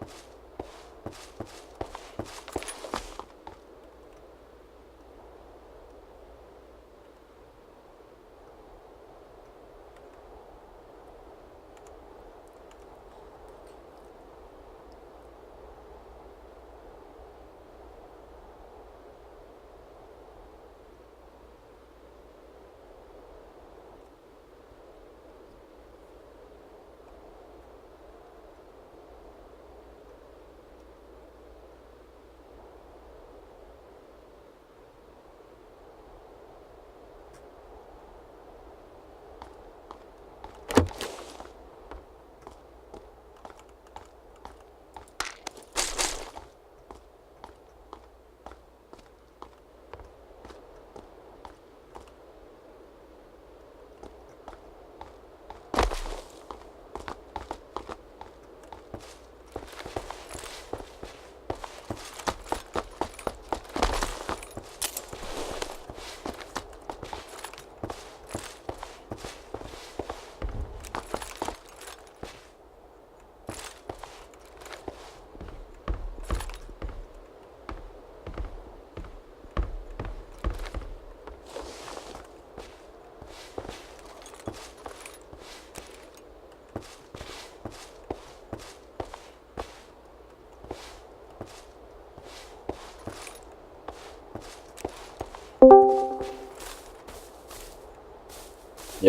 フフフ。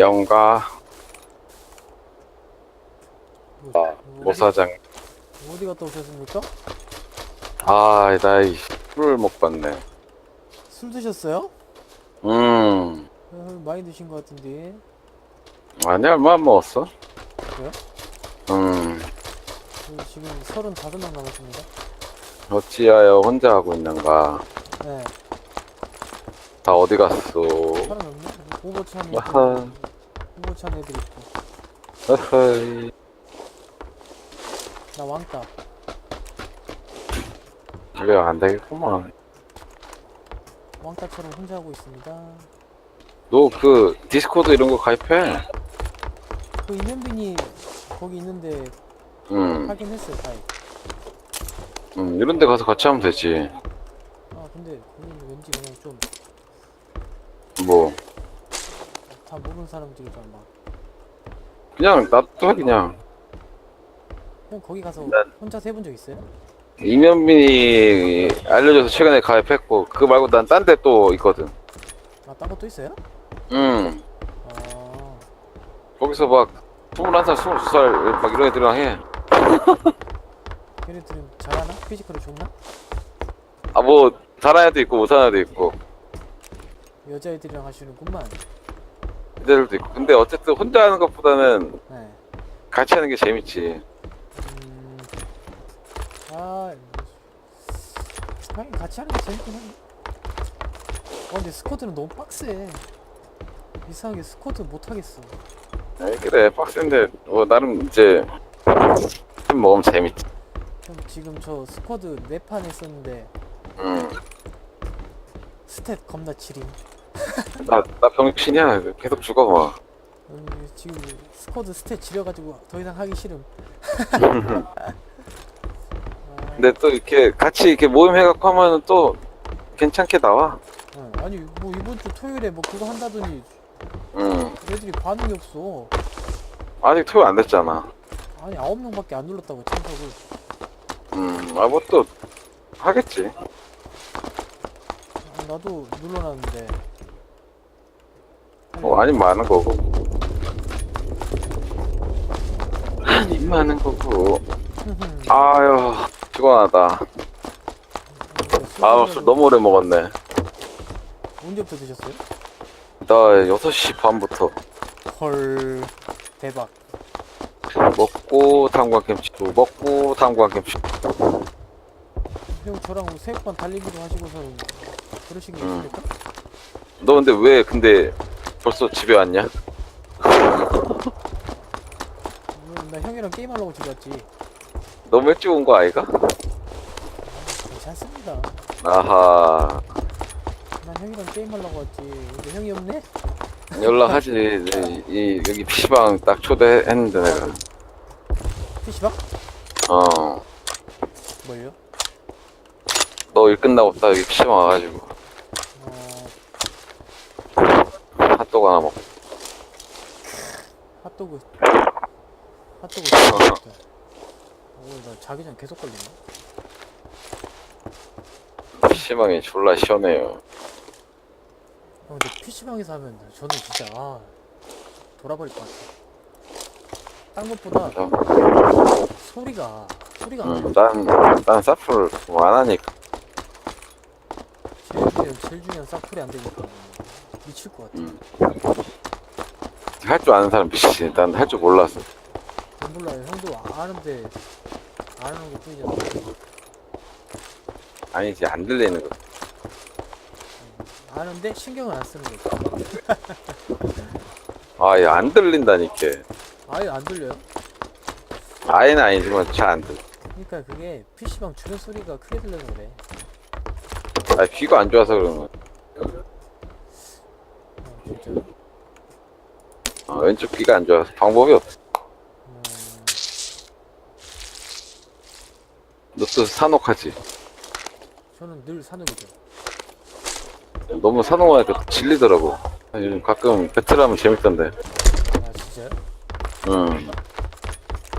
영가 뭐, 아, 모사장 어디 갔다 오셨습니까? 아 나 이 술을 못 봤네 술 드셨어요? 음 어, 많이 드신 것 같은데. 아니 얼마 안 먹었어 그래요? 음 저 지금 35명 남았습니다. 어찌하여 혼자 하고 있는가 네. 다 어디 갔어 사람 없네? 오버치. 아하. 한 애들 있고. 어허이 나 왕따. 그래 안 되겠구만 왕따처럼 혼자 하고 있습니다. 너 그 디스코드 이런 거 가입해 그 이면빈이 거기 있는데 음, 확인했어요, 가입. 음 이런 데 가서 같이 하면 되지 아, 근데 거기는 왠지 그냥 좀 다 뭐 모르는 사람들이잖아. 막. 그냥 놔둬 그냥 형 거기 가서 난- 혼자 해본 적 있어요? 이면빈이 알려줘서 최근에 가입했고 그거 말고 난 딴 데 또 있거든 아, 딴 것도 있어요? 음 아, 거기서 막 21살, 22살 막 이런 애들이랑 해. 걔네들은 잘하나? 피지컬이 좋나? 아, 뭐, 잘하는 애도 있고, 못하는 애도 있고, 여자애들이랑 하시는구만. 애들도 있고. 근데 어쨌든 혼자 하는 것보다는 네. 같이 하는 게 재밌지. 음, 아, 하긴 같이 하는 게 재밌긴 하네. 어, 근데 스쿼드는 너무 빡세. 이상하게 스쿼드 못 하겠어. 에이, 그래, 빡센데, 뭐, 나름 이제, 좀 먹으면 재밌지. 형 지금 저 스쿼드 네판 했었는데 음. 스탯 겁나 지림. 나, 나 병신이야. 계속 죽어, 막. 음, 지금 스쿼드 스탯 지려가지고 더 이상 하기 싫음. 아, 근데 또 이렇게 같이 이렇게 모임 해갖고 하면은 또 괜찮게 나와. 어, 아니 뭐 이번 주 토요일에 뭐 그거 한다더니 음. 애들이 반응이 없어. 아직 토요 안 됐잖아. 아니 아홉 명밖에 안 눌렀다고 참석을. 음. 아, 뭐 또, 하겠지. 아, 나도 눌러놨는데. 뭐, 아니, 많은 거고. 아니, 많은 거고. 아유, 피곤하다. 아, 술 너무 오래 먹었네. 언제부터 드셨어요? 나 6시 반부터 헐 대박. 먹고 당구김치도 먹고 당구김치 형 저랑 새우판 달리기도 하시고서 그러신 게 음. 있습니까? 너 근데 왜 근데 벌써 집에 왔냐? 음, 나 형이랑 게임하려고 집에 왔지. 너무 일찍 온 거 아이가? 괜찮습니다. 아하 난 형이랑 게임하려고 왔지. 근데 형이 없네? 연락하지 이, 이 여기 PC방 딱 초대했는데 내가 PC방? 어. 뭘요? 너일 끝나고 딱 여기 PC방 와가지고 어 핫도그 하나 먹고 핫도그 핫도그 진짜 오나 자기 전 계속 걸리네 PC방이 졸라 시원해요. 어, 근데 PC방에서 하면 저는 진짜 아 돌아버릴 것 같아 딴 것보다 저, 소리가 소리가 안 음, 난, 난 사프를 뭐안 하니까. 제일 중요한 제일 중요한 사풀이 안 되니까 미칠 것 같아 음. 할 줄 아는 사람 미치지. 난 할 줄. 전 몰라요 형도 아는데 안 하는 것 뿐이잖아 아니지, 안 들리는 거. 아는데 신경을 안 쓰는 거지 아, 얘안 들린다니까. 아예 안 들려요 아예는 아니지만 잘 안 들려. 그러니까 그게 PC방 주변 소리가 크게 들려서 그래 아, 귀가 안 좋아서 그런. 어, 진짜 어, 왼쪽 귀가 안 좋아서 방법이 없어. 너 또 산옥하지? 저는 늘 산옥이죠 너무 산옥하니까 질리더라고. 아, 요즘 가끔 배틀하면 재밌던데. 아 진짜요? 응.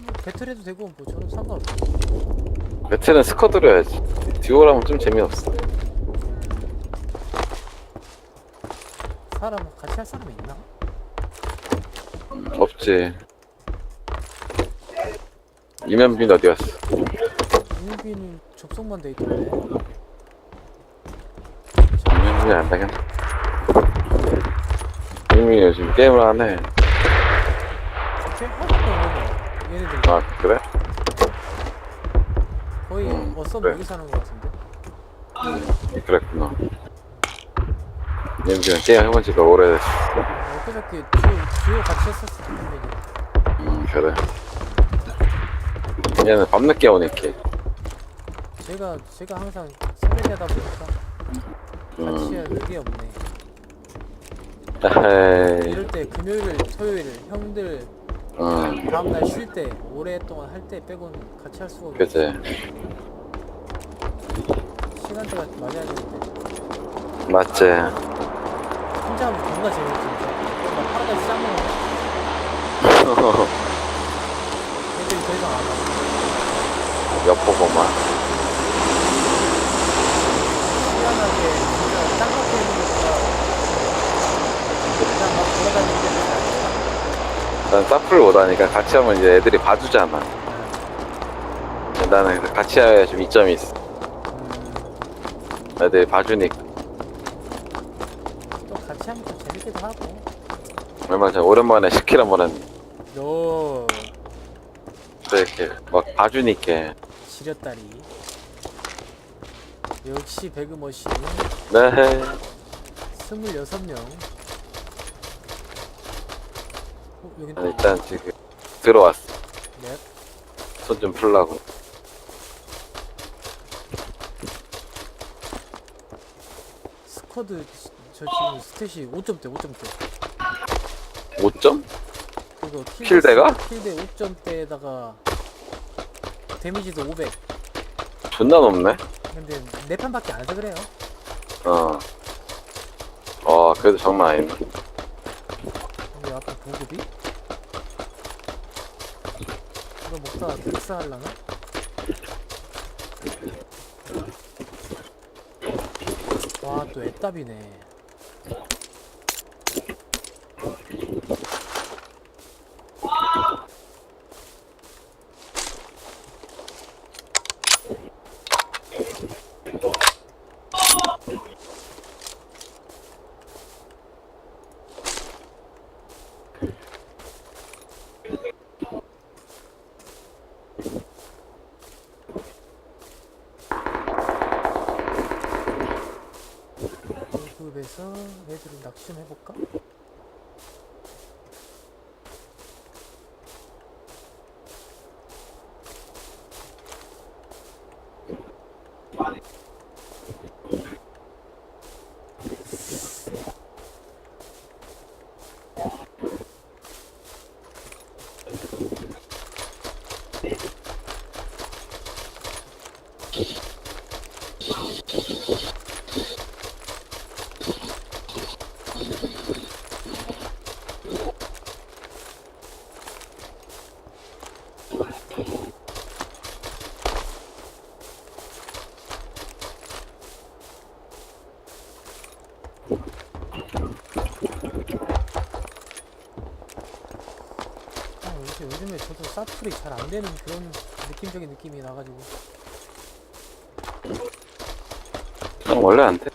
뭐 배틀해도 되고 뭐 저는 상관없어요 배틀은 스쿼드로 해야지. 듀오라면 좀 재미없어. 사람 같이 할 사람이 있나? 없지. 이면빈 어디 갔어? 유빈이 접속만 돼 있던데 이면빈이 안 되겠네. 이미 요즘 게임을 안 해. 이렇게 하나도 없네 얘네들 아, 그래? 거의 음, 어썸 그래. 여기 사는 것 같은데 그랬구나. 이면빈은 게임 해본 지가 오래됐어. 어, 엊그저께 듀오, 듀오 같이 했었어 선배님 음, 그래. 얘는 밤늦게 오니까. 제가 제가 항상 새벽에다 보니까 같이 음. 할 그게 없네. 이럴 때 금요일 토요일 형들 음, 다음 날 쉴 때 오랫동안 할 때 빼고는 같이 할 수가 없어. 시간대가 맞아야 되는데 맞지. 혼자 하면 존나 재밌지 진짜 막 파라다이스 짱먹어 애들이 더 이상 안 하고 엿보고만. 희한하게 먹게 있는 것보다 그냥 막 돌아다니는 게 난 사프를 못하니까 같이 하면 이제 애들이 봐주잖아. 나는 같이 해야 좀 이점이 있어. 음, 애들이 봐주니까. 또 같이 하면 또 재밌기도 하고 얼마 전에 오랜만에 스킬 한번 했는데 너 이렇게 막 봐주니까. 지렸다리 역시 배그머신 네. 26명 어, 여긴 또 일단 지금 들어왔어. 넷손좀 풀라고. 스쿼드 저 지금 스탯이 5점대 5점대 5점? 그거 킬대가? 킬대 5점대에다가 데미지도 500 존나 높네. 근데 네 판밖에 안 해서 그래요 어. 어, 그래도 장난 아니네. 근데 아까 보급이? 이거 먹다가 믹스하려나? 와 또 애답이네 보급에서 애들을 낚시 좀 해볼까? 사플이 잘안 되는 그런 느낌적인 느낌이 나가지고 형 원래 안 돼.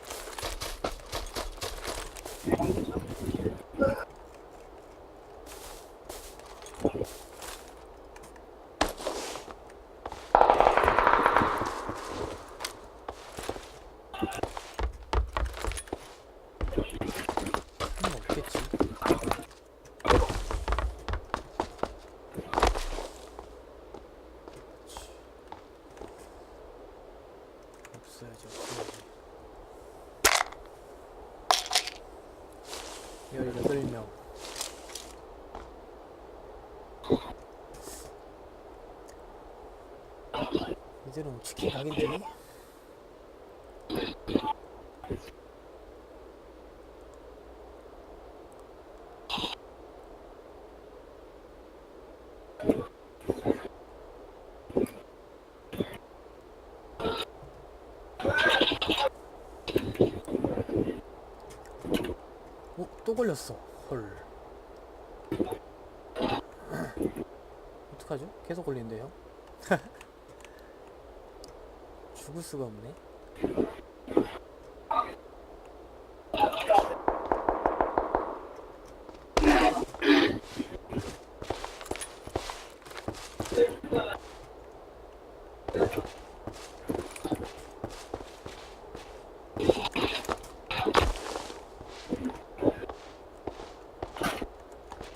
음, 없겠지. 그렇지. 없어야지, 없어야지. 18명. 이제는 뭐 치킨 가겠니? 어? 또 걸렸어. 헐. 어떡하죠? 계속 걸리는데요? 죽을 수가 없네.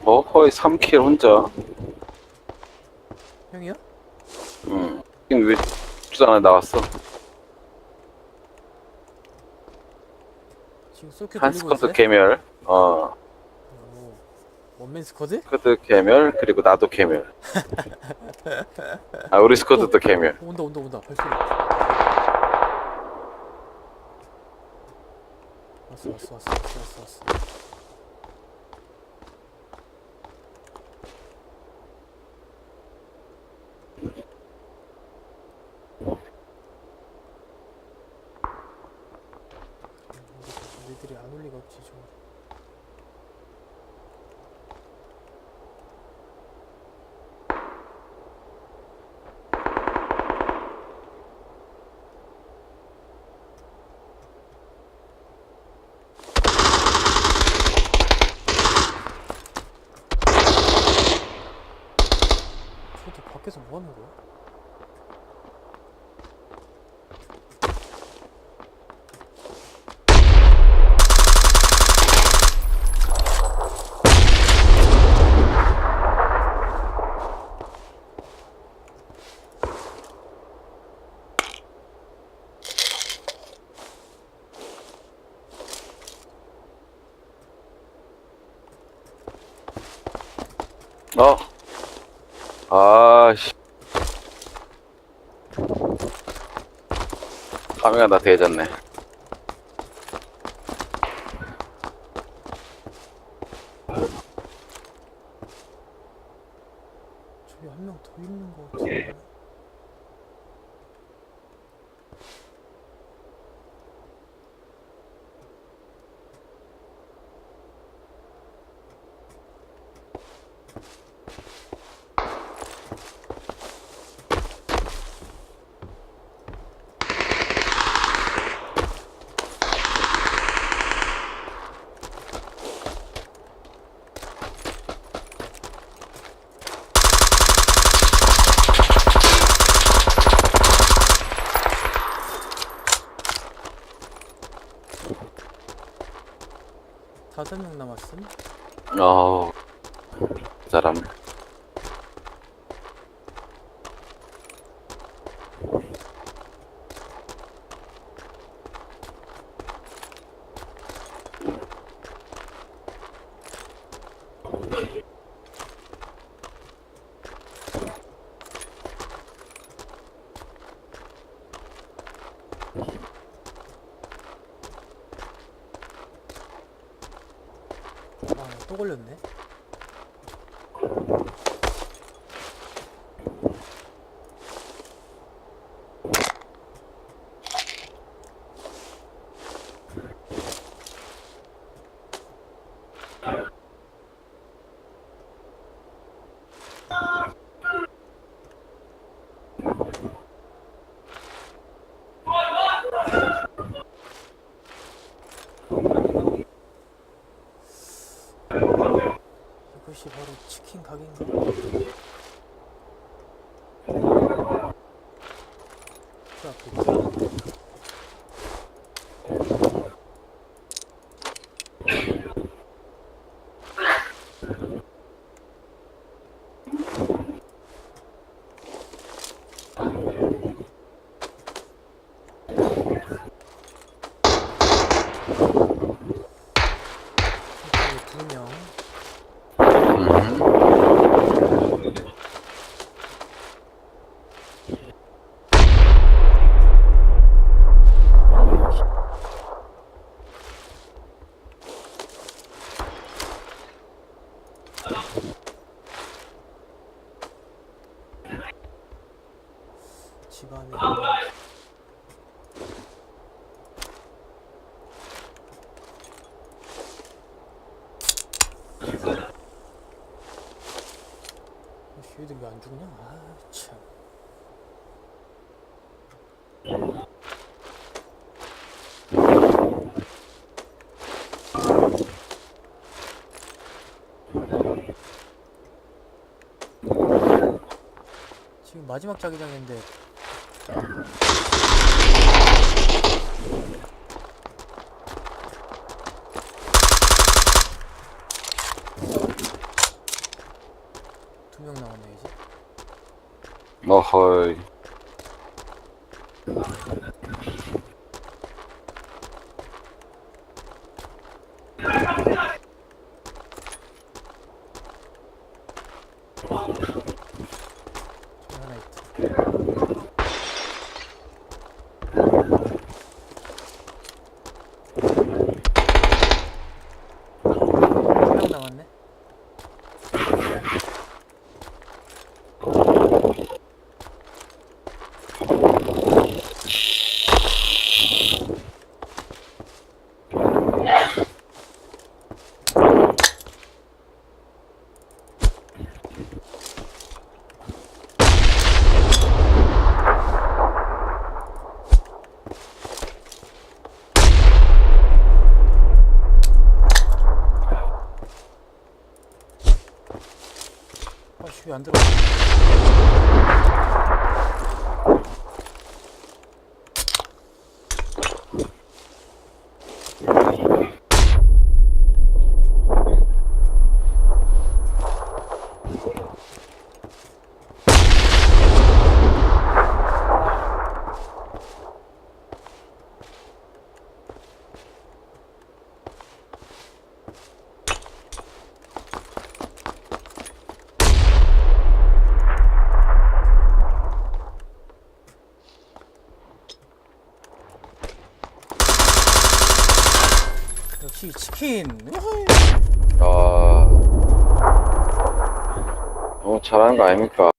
어, 허이 3킬 혼자. 형이요? 응. 지금 왜 주도 안에 나왔어? 지금 쏠큐 한 돌리고 스쿼드 있어요? 개멸. 어, 오, 원맨 스쿼드? 스쿼드 개멸, 그리고 나도 개멸. 아, 우리 스쿼드도 개멸. 어, 온다 온다 온다 발소리 왔어 왔어 왔어 왔어 왔어 왔어 니들이 안 올 리가 없지 저저도 밖에서 뭐 하는 거야? 어. 아, 씨. 카메라 나 대졌네. 저기 한 명 더 있는 거 같은데 다섯 명 남았음? 어우, 잘하 치킨 가게인가? 그 앞에 있지. 이쪽에 두 명. 집 안에 얘들 왜안 죽냐? 아 참. 지금 마지막 자기장인데 두명 남았네 이제. 어허이. 치킨. 아. 어, 잘하는 거 아닙니까?